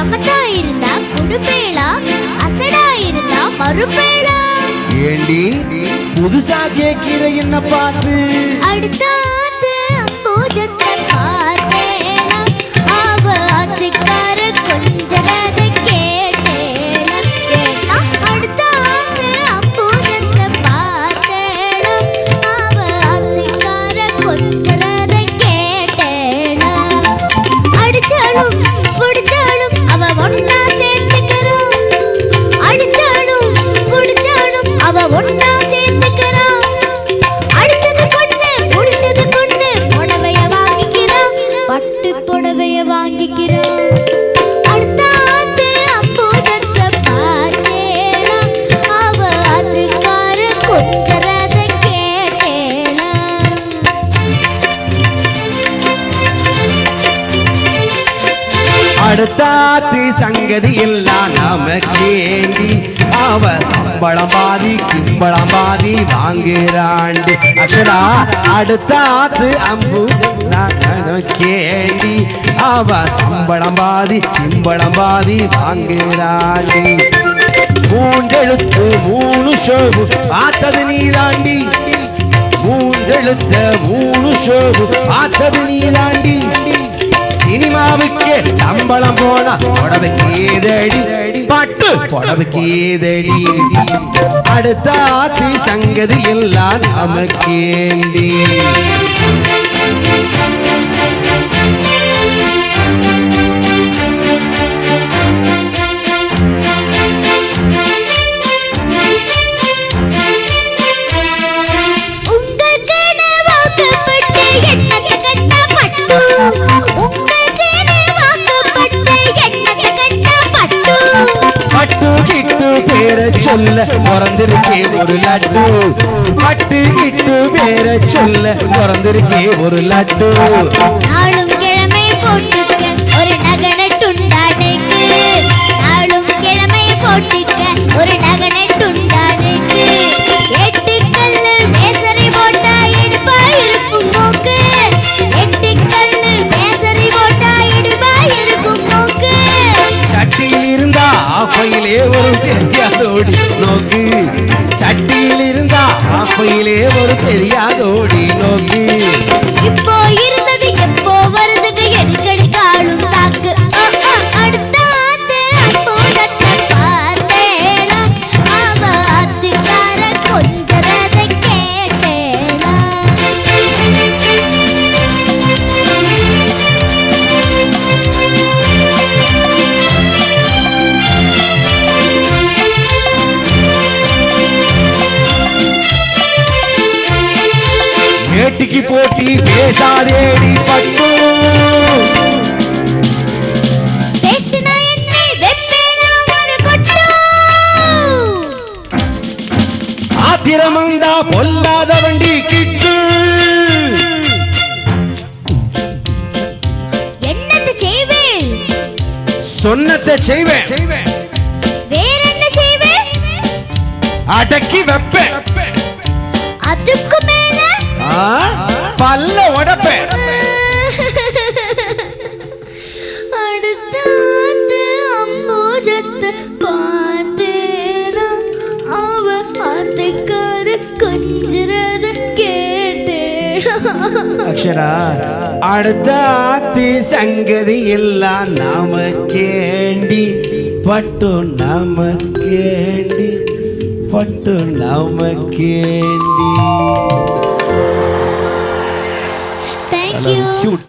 சமத்தா இருந்தா குடுப்பேளா? அசடா இருந்தா மறுப்பேளா? ஏண்டி? புதுசா கேட்கிற என்ன பார்த்து? அடுத்தாத்து அம்பூஜத்தை பார்த்தேளா அடுத்தாத்து சங்கதி எல்லாம் நமக்கேண்டி அவ சம்பளம் பாதி கும்பளம் பாதி வாங்குறாண்டு. அக்ஷரா அடுத்தாத்து அம்பு நமக்கேண்டி அவ சம்பளம் பாதி கும்பளம் பாதி வாங்குறாண்டு. மூன்றெழுத்து மூணு ஷோவு பார்த்தது நீதாண்டி. மூன்றெழுத்த மூணு ஷோவு பார்த்தது நீதாண்டி. சினிமாவுக்கு சம்பளம் போனா புடவைக்கு ஏதடி பட்டு. புடவைக்கு ஏதடி அடுத்த ஆத்தி சங்கதி எல்லாம் நமக்கேண்டி. சொல்ல பிறந்திருக்கே ஒரு லட்டு. பட்டு கிட்டு பேர சொல்ல பிறந்திருக்கே ஒரு லட்டு. நாளும் கிழமை போட்டுக்க ஒரு நகன துண்டாடைக்கு. நாளும் கிழமை போட்டுக்க ஒரு நகன துண்டாடைக்கு. எட்டு கல்லு மேசரி போட்டா இடுப்பா இருக்கும் மூக்கு எட்டு கல்லு மேசரி போட்டா இடுப்பா இருக்கும் மூக்கு சட்டியில் இருந்தா ஆப்பையிலே ஒரு ஓடி நோக்கு. சட்டியில் இருந்தா ஆப்பையிலே ஒரு தெரியாதோடி ஏட்டிக்கு போட்டி பேசாதேடி பட்டு. ஆத்திரமந்தா பொல்லாத வண்டி கிட்டு. என்னது செய்வேன்? சொன்னதை செய்வேன். வேற என்ன செய்வேன்? அடக்கி வைப்பேன். அதுக்கு மேல ஆ? பல்ல உடப்பேன் அக்ஷரா அடுத்த ஆத்தி சங்கதி எல்லாம் நமக்கேண்டி பட்டு நமக்கேண்டி பட்டு நமக்கேண்டி Hello. Cute.